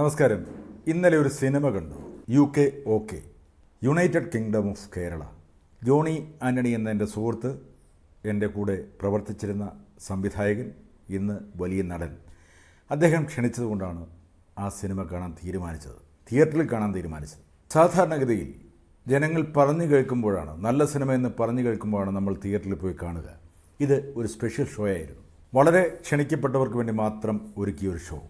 നമസ്കാരം. ഇന്നലെ ഒരു സിനിമ കണ്ടു. U K okay United Kingdom of Kerala Johny Antony എന്ന എന്റെ സുഹൃത്ത് എന്റെ കൂടെ പ്രവർത്തിച്ചിരുന്ന സംവിധായകൻ ഇന്ന് വലിയ നടൻ. അദ്ദേഹം ക്ഷണിച്ചതുകൊണ്ടാണ് ആ സിനിമ കാണാൻ തീരുമാനിച്ചത്. തിയേറ്ററിൽ കാണാൻ തീരുമാനിച്ചത്. സാധാരണഗതിയിൽ ജനങ്ങൾ പറഞ്ഞു കേൾക്കുമ്പോഴാണ് നല്ല സിനിമ എന്ന് പറഞ്ഞു കേൾക്കുമ്പോഴാണ് നമ്മൾ തിയേറ്ററിൽ പോയി കാണുക. ഇത് ഒരു സ്പെഷ്യൽ ഷോ ആയിരുന്നു വളരെ ക്ഷണിക്കപ്പെട്ടവർക്ക് വേണ്ടി മാത്രം ഒരുക്കിയ ഒരു ഷോ.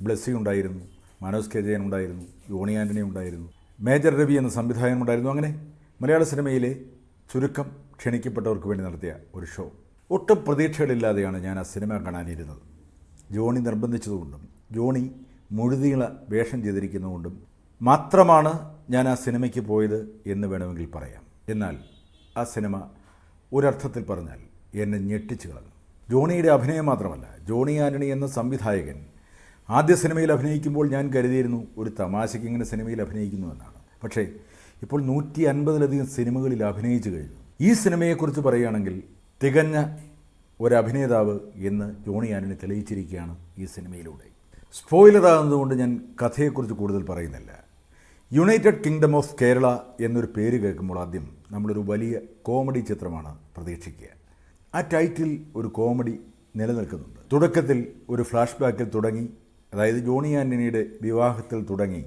ബ്ലെസ്സി ഉണ്ടായിരുന്നു. മനോജ് കെ ജയൻ ഉണ്ടായിരുന്നു യോണി ആന്റണി ഉണ്ടായിരുന്നു മേജർ രവി എന്ന സംവിധായകൻ ഉണ്ടായിരുന്നു അങ്ങനെ മലയാള സിനിമയിലെ ചുരുക്കം ക്ഷണിക്കപ്പെട്ടവർക്ക് വേണ്ടി നടത്തിയ ഒരു ഷോ. ഒട്ടും പ്രതീക്ഷകളില്ലാതെയാണ് ഞാൻ ആ സിനിമ കാണാനിരുന്നത്. ജോണി നിർബന്ധിച്ചതുകൊണ്ടും ജോണി മുഴുതീള വേഷം ചെയ്തിരിക്കുന്നതുകൊണ്ടും മാത്രമാണ് ഞാൻ ആ സിനിമയ്ക്ക് പോയത് എന്ന് വേണമെങ്കിൽ പറയാം. എന്നാൽ ആ സിനിമ ഒരർത്ഥത്തിൽ പറഞ്ഞാൽ എന്നെ ഞെട്ടിച്ചു കളഞ്ഞു. ജോണിയുടെ അഭിനയം മാത്രമല്ല ജോണി ആന്റണി എന്ന സംവിധായകൻ ആദ്യ സിനിമയിൽ അഭിനയിക്കുമ്പോൾ ഞാൻ കരുതിയിരുന്നു ഒരു തമാശയ്ക്ക് ഇങ്ങനെ സിനിമയിൽ അഭിനയിക്കുന്നു എന്നാണ്. പക്ഷേ ഇപ്പോൾ നൂറ്റി അൻപതിലധികം സിനിമകളിൽ അഭിനയിച്ചു കഴിഞ്ഞു. ഈ സിനിമയെക്കുറിച്ച് പറയുകയാണെങ്കിൽ തികഞ്ഞ ഒരു അഭിനേതാവ് എന്ന് ജോണി ആന്റണി തെളിയിച്ചിരിക്കുകയാണ് ഈ സിനിമയിലൂടെ. സ്പോയിലറാകുന്നതുകൊണ്ട് ഞാൻ കഥയെക്കുറിച്ച് കൂടുതൽ പറയുന്നില്ല. യുണൈറ്റഡ് കിങ്ഡം ഓഫ് കേരള എന്നൊരു പേര് കേൾക്കുമ്പോൾ ആദ്യം നമ്മളൊരു വലിയ കോമഡി ചിത്രമാണ് പ്രതീക്ഷിക്കുക. ആ ടൈറ്റിൽ ഒരു കോമഡി നിലനിൽക്കുന്നുണ്ട്. തുടക്കത്തിൽ ഒരു ഫ്ലാഷ് ബാക്കിൽ തുടങ്ങി അതായത് ജോണി ആന്റണിയുടെ വിവാഹത്തിൽ തുടങ്ങി.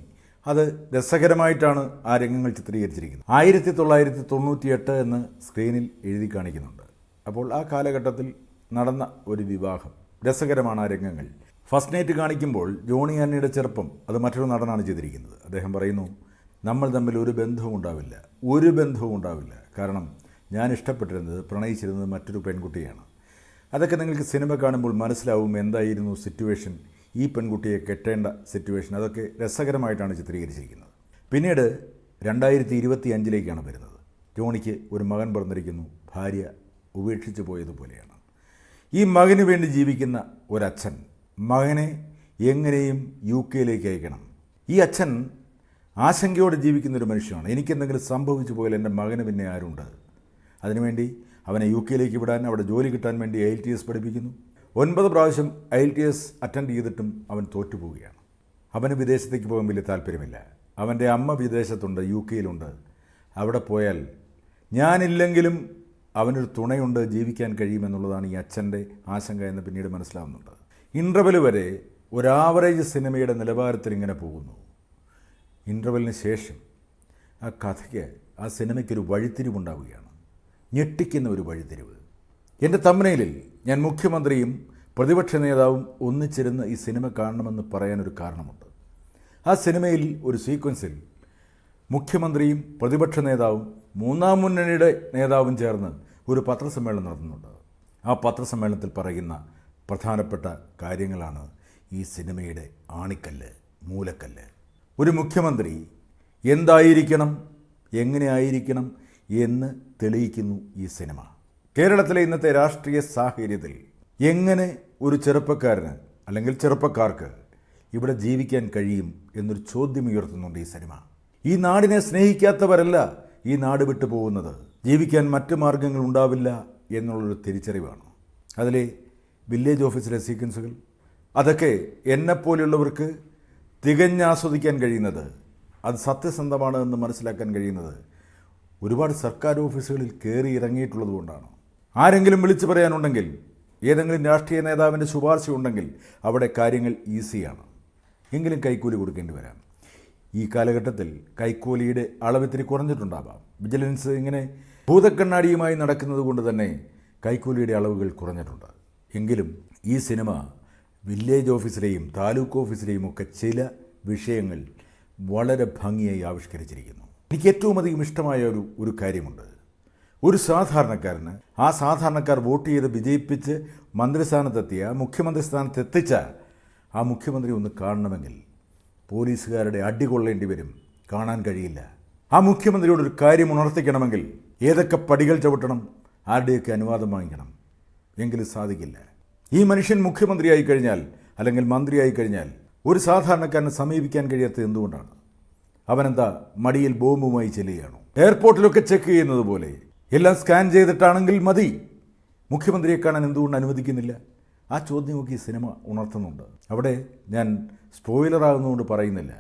അത് രസകരമായിട്ടാണ് ആ രംഗങ്ങൾ ചിത്രീകരിച്ചിരിക്കുന്നത്. ആയിരത്തി തൊള്ളായിരത്തി തൊണ്ണൂറ്റിയെട്ട് എന്ന് സ്ക്രീനിൽ എഴുതി കാണിക്കുന്നുണ്ട്. അപ്പോൾ ആ കാലഘട്ടത്തിൽ നടന്ന ഒരു വിവാഹം. രസകരമാണ് ആ രംഗങ്ങൾ. ഫസ്റ്റ് നൈറ്റ് കാണിക്കുമ്പോൾ ജോണി ആന്റണിയുടെ ചെറുപ്പം അത് മറ്റൊരു നടനാണ് ചെയ്തിരിക്കുന്നത്. അദ്ദേഹം പറയുന്നു നമ്മൾ തമ്മിൽ ഒരു ബന്ധവും ഉണ്ടാവില്ല. ഒരു ബന്ധവും ഉണ്ടാവില്ല. കാരണം ഞാൻ ഇഷ്ടപ്പെട്ടിരുന്നത് പ്രണയിച്ചിരുന്നത് മറ്റൊരു പെൺകുട്ടിയാണ്. അതൊക്കെ നിങ്ങൾക്ക് സിനിമ കാണുമ്പോൾ മനസ്സിലാവും എന്തായിരുന്നു സിറ്റുവേഷൻ. ഈ പെൺകുട്ടിയെ കെട്ടേണ്ട സിറ്റുവേഷൻ അതൊക്കെ രസകരമായിട്ടാണ് ചിത്രീകരിച്ചിരിക്കുന്നത്. പിന്നീട് രണ്ടായിരത്തി ഇരുപത്തി അഞ്ചിലേക്കാണ് വരുന്നത്. ജോണിക്ക് ഒരു മകൻ പിറന്നിരിക്കുന്നു. ഭാര്യ ഉപേക്ഷിച്ചു പോയതുപോലെയാണ്. ഈ മകന് വേണ്ടി ജീവിക്കുന്ന ഒരച്ഛൻ മകനെ എങ്ങനെയും യു കെയിലേക്ക് അയക്കണം. ഈ അച്ഛൻ ആശങ്കയോടെ ജീവിക്കുന്ന ഒരു മനുഷ്യനാണ്. എനിക്കെന്തെങ്കിലും സംഭവിച്ചു പോയാൽ എന്റെ മകന് പിന്നെ ആരുണ്ട്? അതിനുവേണ്ടി അവനെ യു കെയിലേക്ക് വിടാൻ അവിടെ ജോലി കിട്ടാൻ വേണ്ടി ഐ ടി എസ് പഠിപ്പിക്കുന്നു. ഒൻപത് പ്രാവശ്യം ഐ ടി എസ് അറ്റൻഡ് ചെയ്തിട്ടും അവൻ തോറ്റുപോവുകയാണ്. അവന് വിദേശത്തേക്ക് പോകാൻ വലിയ താല്പര്യമില്ല. അവന്റെ അമ്മ വിദേശത്തുണ്ട് യു കെയിലുണ്ട് അവിടെ പോയാൽ ഞാനില്ലെങ്കിലും അവനൊരു തുണയുണ്ട് ജീവിക്കാൻ കഴിയുമെന്നുള്ളതാണ് ഈ അച്ഛന്റെ ആശങ്ക എന്ന് പിന്നീട് മനസ്സിലാവുന്നുണ്ട്. ഇന്റർവെൽ വരെ ഒരു ആവറേജ് സിനിമയുടെ നിലവാരത്തിൽ ഇങ്ങനെ പോകുന്നു. ഇന്റർവെലിന് ശേഷം ആ കഥയ്ക്ക് ആ സിനിമയ്ക്കൊരു വഴിത്തിരിവുണ്ടാവുകയാണ്. ഞെട്ടിക്കുന്ന ഒരു വഴിത്തിരിവ്. എന്റെ തമ്മനയിലിൽ ഞാൻ മുഖ്യമന്ത്രിയും പ്രതിപക്ഷ നേതാവും ഒന്നിച്ചിരുന്ന് ഈ സിനിമ കാണണമെന്ന് പറയാനൊരു കാരണമുണ്ട്. ആ സിനിമയിൽ ഒരു സീക്വൻസിൽ മുഖ്യമന്ത്രിയും പ്രതിപക്ഷ നേതാവും മൂന്നാം മുന്നണിയുടെ നേതാവും ചേർന്ന് ഒരു പത്രസമ്മേളനം നടത്തുന്നുണ്ട്. ആ പത്രസമ്മേളനത്തിൽ പറയുന്ന പ്രധാനപ്പെട്ട കാര്യങ്ങളാണ് ഈ സിനിമയുടെ ആണിക്കല്ല് മൂലക്കല്ല്. ഒരു മുഖ്യമന്ത്രി എന്തായിരിക്കണം എങ്ങനെ ആയിരിക്കണം എന്ന് തെളിയിക്കുന്നു ഈ സിനിമ. കേരളത്തിലെ ഇന്നത്തെ രാഷ്ട്രീയ സാഹചര്യത്തിൽ എങ്ങനെ ഒരു ചെറുപ്പക്കാരന് അല്ലെങ്കിൽ ചെറുപ്പക്കാർക്ക് ഇവിടെ ജീവിക്കാൻ കഴിയും എന്നൊരു ചോദ്യം ഉയർത്തുന്നുണ്ട് ഈ സിനിമ? ഈ നാടിനെ സ്നേഹിക്കാത്തവരല്ല ഈ നാട് വിട്ടു പോകുന്നത്. ജീവിക്കാൻ മറ്റു മാർഗങ്ങൾ ഉണ്ടാവില്ല എന്നുള്ളൊരു തിരിച്ചറിവാണ്. അതിലെ വില്ലേജ് ഓഫീസിലെ സീക്വൻസുകൾ അതൊക്കെ എന്നെപ്പോലെയുള്ളവർക്ക് തികഞ്ഞാസ്വദിക്കാൻ കഴിയുന്നത് അത് സത്യസന്ധമാണ് എന്ന് മനസ്സിലാക്കാൻ കഴിയുന്നത് ഒരുപാട് സർക്കാർ ഓഫീസുകളിൽ കയറി ഇറങ്ങിയിട്ടുള്ളത് കൊണ്ടാണ്. ആരെങ്കിലും വിളിച്ചു പറയാനുണ്ടെങ്കിൽ ഏതെങ്കിലും രാഷ്ട്രീയ നേതാവിന്റെ ശുപാർശ ഉണ്ടെങ്കിൽ അവിടെ കാര്യങ്ങൾ ഈസിയാണ്. എങ്കിലും കൈക്കൂലി കൊടുക്കേണ്ടി വരാം. ഈ കാലഘട്ടത്തിൽ കൈക്കൂലിയുടെ അളവിത്തിരി കുറഞ്ഞിട്ടുണ്ടാവാം. വിജിലൻസ് ഇങ്ങനെ ഭൂതക്കണ്ണാടിയുമായി നടക്കുന്നത് കൊണ്ട് തന്നെ കൈക്കൂലിയുടെ അളവുകൾ കുറഞ്ഞിട്ടുണ്ട്. എങ്കിലും ഈ സിനിമ വില്ലേജ് ഓഫീസിലെയും താലൂക്ക് ഓഫീസിലെയും ഒക്കെ ചില വിഷയങ്ങൾ വളരെ ഭംഗിയായി ആവിഷ്കരിച്ചിരിക്കുന്നു. എനിക്ക് ഏറ്റവും അധികം ഇഷ്ടമായ ഒരു ഒരു കാര്യമുണ്ട്. ഒരു സാധാരണക്കാരന് ആ സാധാരണക്കാർ വോട്ട് ചെയ്ത് വിജയിപ്പിച്ച് മന്ത്രിസ്ഥാനത്തെത്തിയ മുഖ്യമന്ത്രി സ്ഥാനത്ത് എത്തിച്ച ആ മുഖ്യമന്ത്രി ഒന്ന് കാണണമെങ്കിൽ പോലീസുകാരുടെ അടി കൊള്ളേണ്ടി വരും. കാണാൻ കഴിയില്ല. ആ മുഖ്യമന്ത്രിയോട് ഒരു കാര്യം ഉണർത്തിക്കണമെങ്കിൽ ഏതൊക്കെ പടികൾ ചവിട്ടണം ആരുടെയൊക്കെ അനുവാദം വാങ്ങിക്കണം എങ്കിലും സാധിക്കില്ല. ഈ മനുഷ്യൻ മുഖ്യമന്ത്രിയായി കഴിഞ്ഞാൽ അല്ലെങ്കിൽ മന്ത്രിയായി കഴിഞ്ഞാൽ ഒരു സാധാരണക്കാരനെ സമീപിക്കാൻ കഴിയാത്ത എന്തുകൊണ്ടാണ്? അവനെന്താ മടിയിൽ ബോംബുമായി ചെല്ലുകയാണോ? എയർപോർട്ടിലൊക്കെ ചെക്ക് ചെയ്യുന്നത് പോലെ എല്ലാം സ്കാൻ ചെയ്തിട്ടാണെങ്കിൽ മതി. മുഖ്യമന്ത്രിയെ കാണാൻ എന്തുകൊണ്ട് അനുവദിക്കുന്നില്ല? ആ ചോദ്യമൊക്കെ ഈ സിനിമ ഉണർത്തുന്നുണ്ട്. അവിടെ ഞാൻ സ്പോയിലറാകുന്നതുകൊണ്ട് പറയുന്നില്ല.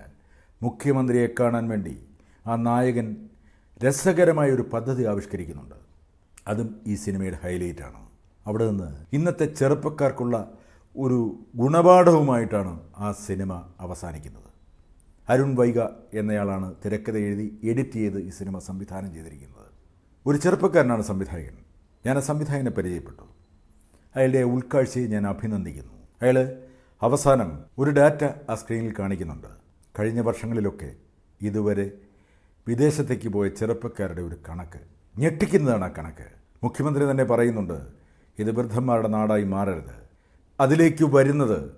മുഖ്യമന്ത്രിയെ കാണാൻ വേണ്ടി ആ നായകൻ രസകരമായ ഒരു പദ്ധതി ആവിഷ്കരിക്കുന്നുണ്ട്. അതും ഈ സിനിമയുടെ ഹൈലൈറ്റാണ് അവിടെ നിന്ന് ഇന്നത്തെ ചെറുപ്പക്കാർക്കുള്ള ഒരു ഗുണപാഠവുമായിട്ടാണ് ആ സിനിമ അവസാനിക്കുന്നത്. അരുൺ വൈഗ എന്നയാളാണ് തിരക്കഥ എഴുതി എഡിറ്റ് ചെയ്ത് ഈ സിനിമ സംവിധാനം ചെയ്തിരിക്കുന്നത്. ഒരു ചെറുപ്പക്കാരനാണ് സംവിധായകൻ. ഞാൻ ആ സംവിധായകനെ പരിചയപ്പെട്ടു. അയാളുടെ ഉൾക്കാഴ്ചയെ ഞാൻ അഭിനന്ദിക്കുന്നു. അയാൾ അവസാനം ഒരു ഡാറ്റ ആ സ്ക്രീനിൽ കാണിക്കുന്നുണ്ട്. കഴിഞ്ഞ വർഷങ്ങളിലൊക്കെ ഇതുവരെ വിദേശത്തേക്ക് പോയ ചെറുപ്പക്കാരുടെ ഒരു കണക്ക്. ഞെട്ടിക്കുന്നതാണ് ആ കണക്ക്. മുഖ്യമന്ത്രി തന്നെ പറയുന്നുണ്ട് ഇത് വൃദ്ധന്മാരുടെ നാടായി മാറരുത്. അതിലേക്ക് വരുന്നത്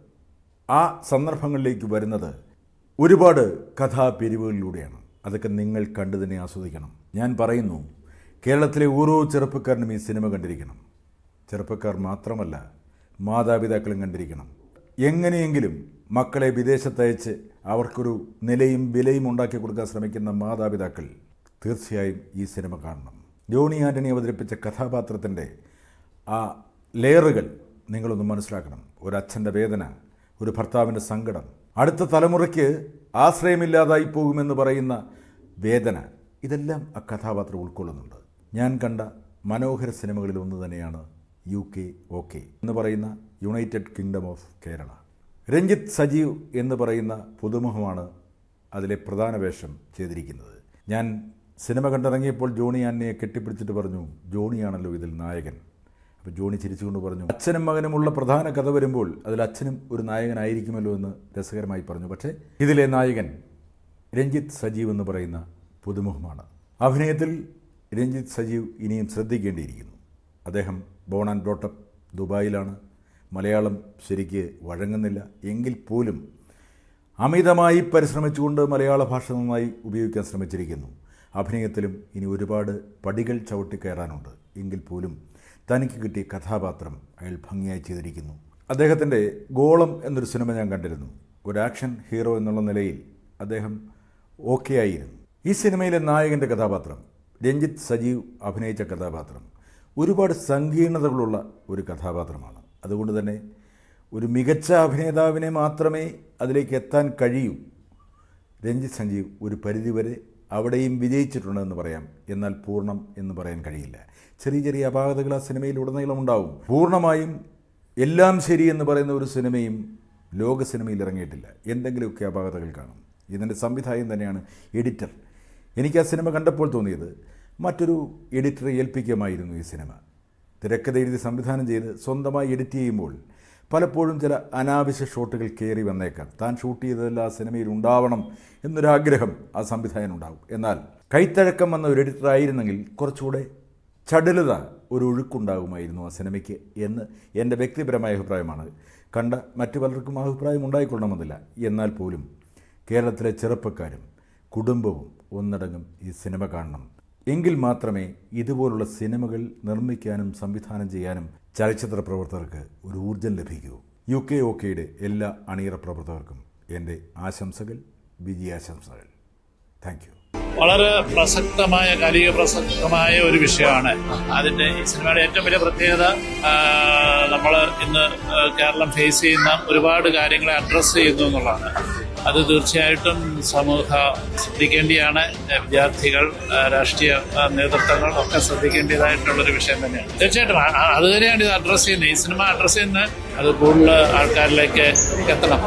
ആ സന്ദർഭങ്ങളിലേക്ക് വരുന്നത് ഒരുപാട് കഥാപിരിവുകളിലൂടെയാണ്. അതൊക്കെ നിങ്ങൾ കണ്ടു തന്നെ ആസ്വദിക്കണം. ഞാൻ പറയുന്നു കേരളത്തിലെ ഓരോ ചെറുപ്പക്കാരനും ഈ സിനിമ കണ്ടിരിക്കണം. ചെറുപ്പക്കാർ മാത്രമല്ല മാതാപിതാക്കളും കണ്ടിരിക്കണം. എങ്ങനെയെങ്കിലും മക്കളെ വിദേശത്തയച്ച് അവർക്കൊരു നിലയും വിലയും ഉണ്ടാക്കി കൊടുക്കാൻ ശ്രമിക്കുന്ന മാതാപിതാക്കൾ തീർച്ചയായും ഈ സിനിമ കാണണം. ജോണി ആന്റണി അവതരിപ്പിച്ച കഥാപാത്രത്തിന്റെ ആ ലെയറുകൾ നിങ്ങളൊന്ന് മനസ്സിലാക്കണം. ഒരു അച്ഛന്റെ വേദന ഒരു ഭർത്താവിന്റെ സങ്കടം അടുത്ത തലമുറയ്ക്ക് ആശ്രയമില്ലാതായി പോകുമെന്ന് പറയുന്ന വേദന ഇതെല്ലാം ആ കഥാപാത്രം ഉൾക്കൊള്ളുന്നുണ്ട്. ഞാൻ കണ്ട മനോഹര സിനിമകളിൽ ഒന്ന് തന്നെയാണ് യു കെ ഓക്കെ എന്ന് പറയുന്ന United Kingdom of Kerala. Ranjith Sajeev എന്ന് പറയുന്ന പുതുമുഖമാണ് അതിലെ പ്രധാന വേഷം ചെയ്തിരിക്കുന്നത്. ഞാൻ സിനിമ കണ്ടിറങ്ങിയപ്പോൾ ജോണി ആന്റണിയെ കെട്ടിപ്പിടിച്ചിട്ട് പറഞ്ഞു ജോണിയാണല്ലോ ഇതിൽ നായകൻ. അപ്പോൾ ജോണി ചിരിച്ചുകൊണ്ട് പറഞ്ഞു അച്ഛനും മകനുമുള്ള പ്രധാന കഥ വരുമ്പോൾ അതിൽ അച്ഛനും ഒരു നായകനായിരിക്കുമല്ലോ എന്ന് രസകരമായി പറഞ്ഞു. പക്ഷേ ഇതിലെ നായകൻ രഞ്ജിത്ത് സജീവ് എന്ന് പറയുന്ന പുതുമുഖമാണ്. അഭിനയത്തിൽ രഞ്ജിത്ത് സജീവ് ഇനിയും ശ്രദ്ധിക്കേണ്ടിയിരിക്കുന്നു. അദ്ദേഹം ബോൺ ആൻഡ് ബ്രോട്ടപ്പ് ദുബായിലാണ്. മലയാളം ശരിക്ക് വഴങ്ങുന്നില്ല. എങ്കിൽ പോലും അമിതമായി പരിശ്രമിച്ചുകൊണ്ട് മലയാള ഭാഷ നന്നായി ഉപയോഗിക്കാൻ ശ്രമിച്ചിരിക്കുന്നു. അഭിനയത്തിലും ഇനി ഒരുപാട് പടികൾ ചവിട്ടിക്കയറാനുണ്ട് എങ്കിൽ പോലും തനിക്ക് കിട്ടിയ കഥാപാത്രം അയാൾ ഭംഗിയായി ചെയ്തിരിക്കുന്നു. അദ്ദേഹത്തിന്റെ ഗോളം എന്നൊരു സിനിമ ഞാൻ കണ്ടിരുന്നു. ഒരു ആക്ഷൻ ഹീറോ എന്നുള്ള നിലയിൽ അദ്ദേഹം ഓക്കെ ആയിരുന്നു ഈ സിനിമയിലെ നായകന്റെ കഥാപാത്രം രഞ്ജിത്ത് സജീവ് അഭിനയിച്ച കഥാപാത്രം. ഒരുപാട് സങ്കീർണതകളുള്ള ഒരു കഥാപാത്രമാണ്. അതുകൊണ്ട് തന്നെ ഒരു മികച്ച അഭിനേതാവിനെ മാത്രമേ അതിലേക്ക് എത്താൻ കഴിയൂ. രഞ്ജിത്ത് സഞ്ജീവ് ഒരു പരിധിവരെ അവിടെയും വിജയിച്ചിട്ടുണ്ടെന്ന് പറയാം. എന്നാൽ പൂർണം എന്ന് പറയാൻ കഴിയില്ല. ചെറിയ ചെറിയ അപാകതകൾ ആ സിനിമയിൽ ഉടനീളം ഉണ്ടാവും. പൂർണമായും എല്ലാം ശരി എന്ന് പറയുന്ന ഒരു സിനിമയും ലോക സിനിമയിൽ ഇറങ്ങിയിട്ടില്ല. എന്തെങ്കിലുമൊക്കെ അപാകതകൾ കാണും. ഇതിന്റെ സംവിധായകൻ തന്നെയാണ് എഡിറ്റർ. എനിക്ക് ആ സിനിമ കണ്ടപ്പോൾ തോന്നിയത് മറ്റൊരു എഡിറ്ററെ ഏൽപ്പിക്കുമായിരുന്നു ഈ സിനിമ. തിരക്കഥ എഴുതി സംവിധാനം ചെയ്ത് സ്വന്തമായി എഡിറ്റ് ചെയ്യുമ്പോൾ പലപ്പോഴും ചില അനാവശ്യ ഷോട്ടുകൾ കയറി വന്നേക്കാം. താൻ ഷൂട്ട് ചെയ്തതെല്ലാം ആ സിനിമയിൽ ഉണ്ടാവണം എന്നൊരാഗ്രഹം ആ സംവിധായകൻ ഉണ്ടാവും എന്നാൽ കൈത്തഴക്കം വന്ന ഒരു എഡിറ്റർ ആയിരുന്നെങ്കിൽ കുറച്ചുകൂടെ ചടുലത ഒരു ഒഴുക്കുണ്ടാകുമായിരുന്നു ആ സിനിമയ്ക്ക് എന്ന് എന്റെ വ്യക്തിപരമായ അഭിപ്രായമാണ്. കണ്ട മറ്റു പലർക്കും അഭിപ്രായം ഉണ്ടായിക്കൊള്ളണമെന്നില്ല. എന്നാൽ പോലും കേരളത്തിലെ ചെറുപ്പക്കാരും കുടുംബവും ഒന്നടങ്കം ഈ സിനിമ കാണണം. എങ്കിൽ മാത്രമേ ഇതുപോലുള്ള സിനിമകൾ നിർമ്മിക്കാനും സംവിധാനം ചെയ്യാനും ചലച്ചിത്ര പ്രവർത്തകർക്ക് ഒരു ഊർജം ലഭിക്കൂ. യു കെ ഒക്കെയുടെ എല്ലാ അണിയറ പ്രവർത്തകർക്കും എന്റെ ആശംസകൾ വിജയാശംസകൾ. Thank you. വളരെ പ്രസക്തമായ കാലിക പ്രസക്തമായ ഒരു വിഷയമാണ് അതിന്റെ ഈ സിനിമയുടെ ഏറ്റവും വലിയ പ്രത്യേകത നമ്മൾ ഇന്ന് കേരളം ഫേസ് ചെയ്യുന്ന ഒരുപാട് കാര്യങ്ങളെ അഡ്രസ്സ് ചെയ്യുന്നു എന്നുള്ളതാണ്. അത് തീർച്ചയായിട്ടും സമൂഹ ശ്രദ്ധിക്കേണ്ടിയാണ്. വിദ്യാർത്ഥികൾ രാഷ്ട്രീയ നേതൃത്വങ്ങൾ ഒക്കെ ശ്രദ്ധിക്കേണ്ടതായിട്ടുള്ളൊരു വിഷയം തന്നെയാണ്. തീർച്ചയായിട്ടും അത് തന്നെയാണ് ഇത് അഡ്രസ്സ് ചെയ്യുന്നത്. ഈ സിനിമ അഡ്രസ്സ് ചെയ്യുന്നത് അത് കൂടുതൽ ആൾക്കാരിലേക്ക് എത്തണം.